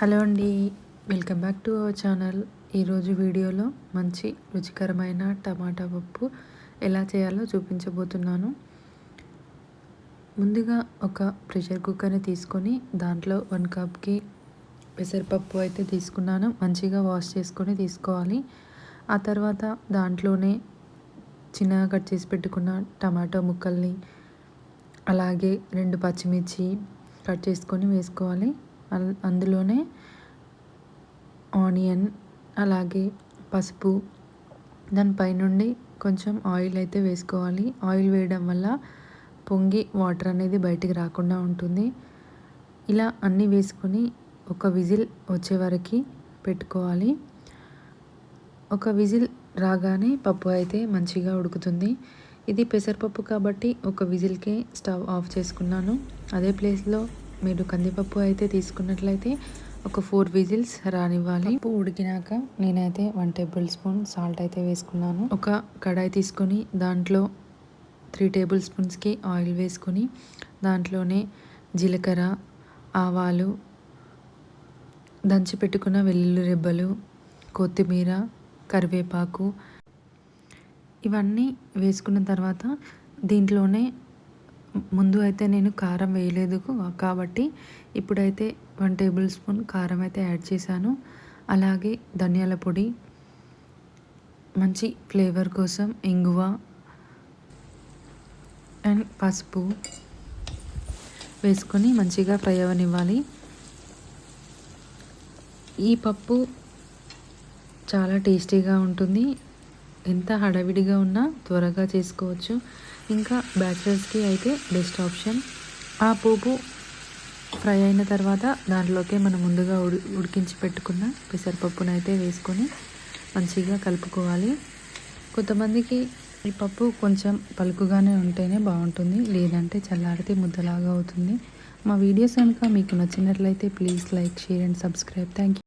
Hello అండి welcome back to our channel. ఈరోజు వీడియోలో మంచి రుచికరమైన టమాటా పప్పు ఎలా చేయాలో చూపించబోతున్నాను. ముందుగా ఒక ప్రెషర్ కుక్కర్ని తీసుకొని దాంట్లో వన్ కప్కి పెసరపప్పు అయితే తీసుకున్నాను. మంచిగా వాష్ చేసుకొని తీసుకోవాలి. ఆ తర్వాత దాంట్లోనే చిన్నగా కట్ చేసి పెట్టుకున్న టమాటో ముక్కల్ని అలాగే రెండు పచ్చిమిర్చి కట్ చేసుకొని వేసుకోవాలి. అందులోనే ఆనియన్ అలాగే పసుపు దానిపై నుండి కొంచెం ఆయిల్ అయితే వేసుకోవాలి. ఆయిల్ వేయడం వల్ల పొంగి వాటర్ అనేది బయటికి రాకుండా ఉంటుంది. ఇలా అన్నీ వేసుకొని ఒక విజిల్ వచ్చే వరకు పెట్టుకోవాలి. ఒక విజిల్ రాగానే పప్పు అయితే మంచిగా ఉడుకుతుంది. ఇది పెసరపప్పు కాబట్టి ఒక విజిల్కే స్టవ్ ఆఫ్ చేసుకున్నాను. అదే ప్లేస్లో మీరు కందిపప్పు అయితే తీసుకున్నట్లయితే ఒక ఫోర్ విజిల్స్ రానివ్వాలి. పప్పు ఉడికినాక నేనైతే వన్ టేబుల్ స్పూన్ సాల్ట్ అయితే వేసుకున్నాను. ఒక కడాయి తీసుకొని దాంట్లో త్రీ టేబుల్ స్పూన్స్కి ఆయిల్ వేసుకొని దాంట్లోనే జీలకర్ర ఆవాలు దంచి పెట్టుకున్న వెల్లుల్లి రెబ్బలు కొత్తిమీర కరివేపాకు ఇవన్నీ వేసుకున్న తర్వాత దీంట్లోనే ముందు అయితే నేను కారం వేయలేదు కాబట్టి ఇప్పుడైతే వన్ టేబుల్ స్పూన్ కారం అయితే యాడ్ చేశాను. అలాగే ధనియాల పొడి మంచి ఫ్లేవర్ కోసం ఇంగువ అండ్ పసుపు వేసుకొని మంచిగా ఫ్రై అవనివ్వాలి. ఈ పప్పు చాలా టేస్టీగా ఉంటుంది. ఎంత హడావిడిగా ఉన్నా త్వరగా చేసుకోవచ్చు. ఇంకా బ్యాచిలర్స్కి అయితే బెస్ట్ ఆప్షన్. ఆ పోపు ఫ్రై అయిన తర్వాత దాంట్లోకి మనం ముందుగా ఉడి ఉడికించి పెట్టుకున్న పెసరపప్పును అయితే వేసుకొని మంచిగా కలుపుకోవాలి. కొంతమందికి ఈ పప్పు కొంచెం పలుకుగానే ఉంటేనే బాగుంటుంది లేదంటే చల్లారితే ముద్దలాగా అవుతుంది. మా వీడియోస్ కనుక మీకు నచ్చినట్లయితే please like share and subscribe. Thank you